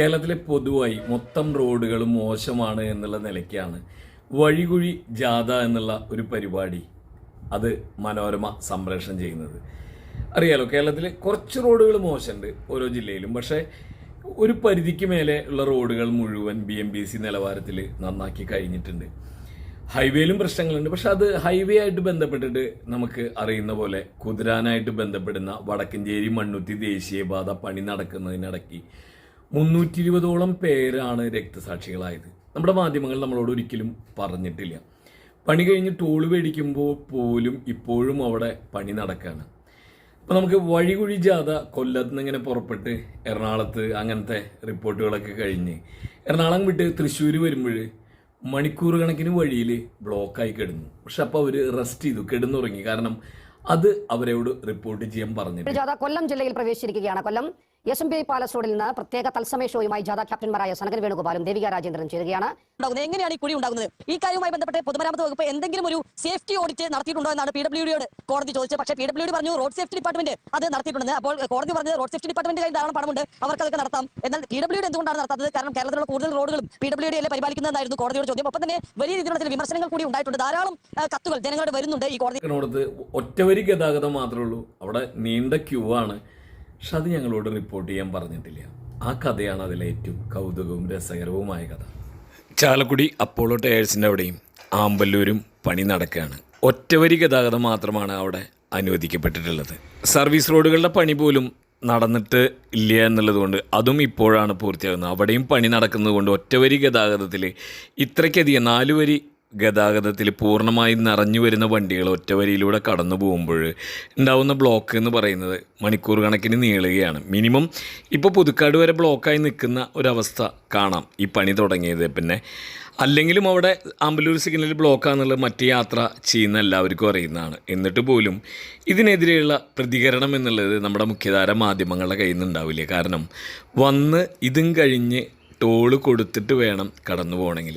കേരളത്തിലെ പൊതുവായി മൊത്തം റോഡുകൾ മോശമാണ് എന്നുള്ള നിലയ്ക്കാണ് വഴികുഴി ജാഥ എന്നുള്ള ഒരു പരിപാടി അത് മനോരമ സംപ്രേഷണം ചെയ്യുന്നത്. അറിയാലോ കേരളത്തിൽ കുറച്ച് റോഡുകൾ മോശമുണ്ട് ഓരോ ജില്ലയിലും. പക്ഷേ ഒരു പരിധിക്ക് മേലെ ഉള്ള റോഡുകൾ മുഴുവൻ ബി എം ബി സി നിലവാരത്തിൽ നന്നാക്കി കഴിഞ്ഞിട്ടുണ്ട്. ഹൈവേയിലും പ്രശ്നങ്ങളുണ്ട്. പക്ഷെ അത് ഹൈവേ ആയിട്ട് ബന്ധപ്പെട്ടിട്ട് നമുക്ക് അറിയുന്ന പോലെ കുതിരാനായിട്ട് ബന്ധപ്പെടുന്ന വടക്കഞ്ചേരി മണ്ണുത്തി ദേശീയപാത പണി നടക്കുന്നതിനിടയ്ക്ക് മുന്നൂറ്റി ഇരുപതോളം പേരാണ് രക്തസാക്ഷികളായത്. നമ്മുടെ മാധ്യമങ്ങൾ നമ്മളോട് ഒരിക്കലും പറഞ്ഞിട്ടില്ല. പണി കഴിഞ്ഞ് ടോൾ മേടിക്കുമ്പോൾ പോലും ഇപ്പോഴും അവിടെ പണി നടക്കുകയാണ് അപ്പോൾ നമുക്ക് വഴികുഴി ജാഥ കൊല്ലത്ത് നിന്ന് ഇങ്ങനെ പുറപ്പെട്ട് എറണാകുളത്ത് അങ്ങനത്തെ റിപ്പോർട്ടുകളൊക്കെ കഴിഞ്ഞ് എറണാകുളം വിട്ട് തൃശ്ശൂർ വരുമ്പോൾ മണിക്കൂർ കണക്കിന് വഴിയിൽ ബ്ലോക്കായി കിടന്നു. പക്ഷെ അപ്പോൾ അവർ റെസ്റ്റ് ചെയ്തു കിടന്നുറങ്ങി. കാരണം അത് അവരോട് റിപ്പോർട്ട് ചെയ്യാൻ പറഞ്ഞു കൊല്ലം ജില്ലയിൽ പ്രവേശിച്ചിരിക്കുകയാണ്. Kollam S M P palace റോഡിൽ നിന്ന് പ്രത്യേക തത്സമയ ഷോയുമായി ജാഥ ക്യാപ്റ്റന്മാരായ സനകൻ വേണുഗോപാലും ദേവിക രാജേന്ദ്രൻ ചേരുകയാണ്. ഉണ്ടാകുന്നത്. എങ്ങനെയാണ് ഈ കുഴി ഉണ്ടാകുന്നത്? ഈ കാര്യവുമായി ബന്ധപ്പെട്ട് പൊതുമരാമത്ത് വകുപ്പ് എന്തെങ്കിലും ഒരു സേഫ്റ്റി ഓഡിറ്റ് നടത്തിയിട്ടുണ്ടോ എന്നാണ് പി ഡബ്ല്യു ഡിയോട് കോടതി ചോദിച്ചത്. പക്ഷേ പി ഡബ്ല്യു ഡി പറഞ്ഞു റോഡ് സേഫ്റ്റി ഡിപ്പാർട്ട്മെന്റ് അത് നടത്തിയിട്ടുണ്ട് അപ്പോൾ കോടതി പറഞ്ഞത് റോഡ് സേഫ്റ്റി ഡിപ്പാർട്ട്മെന്റ് കയ്യിൽ ധാരാളം പണമുണ്ട്. അവർക്ക് അതൊക്കെ നടത്താം. എന്നാൽ പി ഡബ്ല്യു ഡി എന്തുകൊണ്ടാണ് നടത്താത്തത്? കാരണം കേരളത്തിലുള്ള കൂടുതൽ റോഡുകളും പി ഡബ്ല്യു ഡി അല്ലേ പരിപാലിക്കുന്നതായിരുന്നു കോടതിയുടെ ചോദ്യം. ഒപ്പം തന്നെ വലിയ രീതിയിലുള്ള ചില വിമർശനങ്ങൾ കൂടി ഉണ്ടായിട്ടുണ്ട്. ധാരാളം കത്തുകൾ ജനങ്ങളുടെ വരുന്നുണ്ട് ഈ കോടതി ഒറ്റവരി ഗതാഗതം മാത്രമേ ഉള്ളൂ. അവിടെ നീണ്ട ക്യൂ ആണ്. പക്ഷെ അത് ഞങ്ങളോട് റിപ്പോർട്ട് ചെയ്യാൻ പറഞ്ഞിട്ടില്ല. ആ കഥയാണ് അതിലെ ഏറ്റവും കൗതുകവും രസകരവുമായ കഥ. ചാലക്കുടി അപ്പോളോ ടയേഴ്സിന്റെ അവിടെയും ആമ്പല്ലൂരും പണി നടക്കുകയാണ്. ഒറ്റവരി ഗതാഗതം മാത്രമാണ് അവിടെ അനുവദിക്കപ്പെട്ടിട്ടുള്ളത്. സർവീസ് റോഡുകളുടെ പണി പോലും നടന്നിട്ട് ഇല്ല എന്നുള്ളതുകൊണ്ട് അതും ഇപ്പോഴാണ് പൂർത്തിയാകുന്നത്. അവിടെയും പണി നടക്കുന്നത് കൊണ്ട് ഒറ്റവരി ഗതാഗതത്തിൽ ഇത്രയ്ക്കധികം നാല് വരി ഗതാഗതത്തിൽ പൂർണമായി നിറഞ്ഞു വരുന്ന വണ്ടികൾ ഒറ്റവരിയിലൂടെ കടന്നു പോകുമ്പോൾ ഉണ്ടാവുന്ന ബ്ലോക്ക് എന്ന് പറയുന്നത് മണിക്കൂർ കണക്കിന് നീളുകയാണ്. മിനിമം ഇപ്പോൾ പുതുക്കാട് വരെ ബ്ലോക്കായി നിൽക്കുന്ന ഒരവസ്ഥ കാണാം ഈ പണി തുടങ്ങിയത്. പിന്നെ അല്ലെങ്കിലും അവിടെ ആമ്പലൂർ സിഗ്നൽ ബ്ലോക്കാന്നുള്ളത് മറ്റ് യാത്ര ചെയ്യുന്ന എല്ലാവർക്കും അറിയുന്നതാണ്. എന്നിട്ട് പോലും ഇതിനെതിരെയുള്ള പ്രതികരണം എന്നുള്ളത് നമ്മുടെ മുഖ്യധാര മാധ്യമങ്ങളുടെ കയ്യിൽ നിന്നുണ്ടാവില്ല കാരണം വന്ന് ഇതും കഴിഞ്ഞ് ടോൾ കൊടുത്തിട്ട് വേണം കടന്നു പോകണമെങ്കിൽ.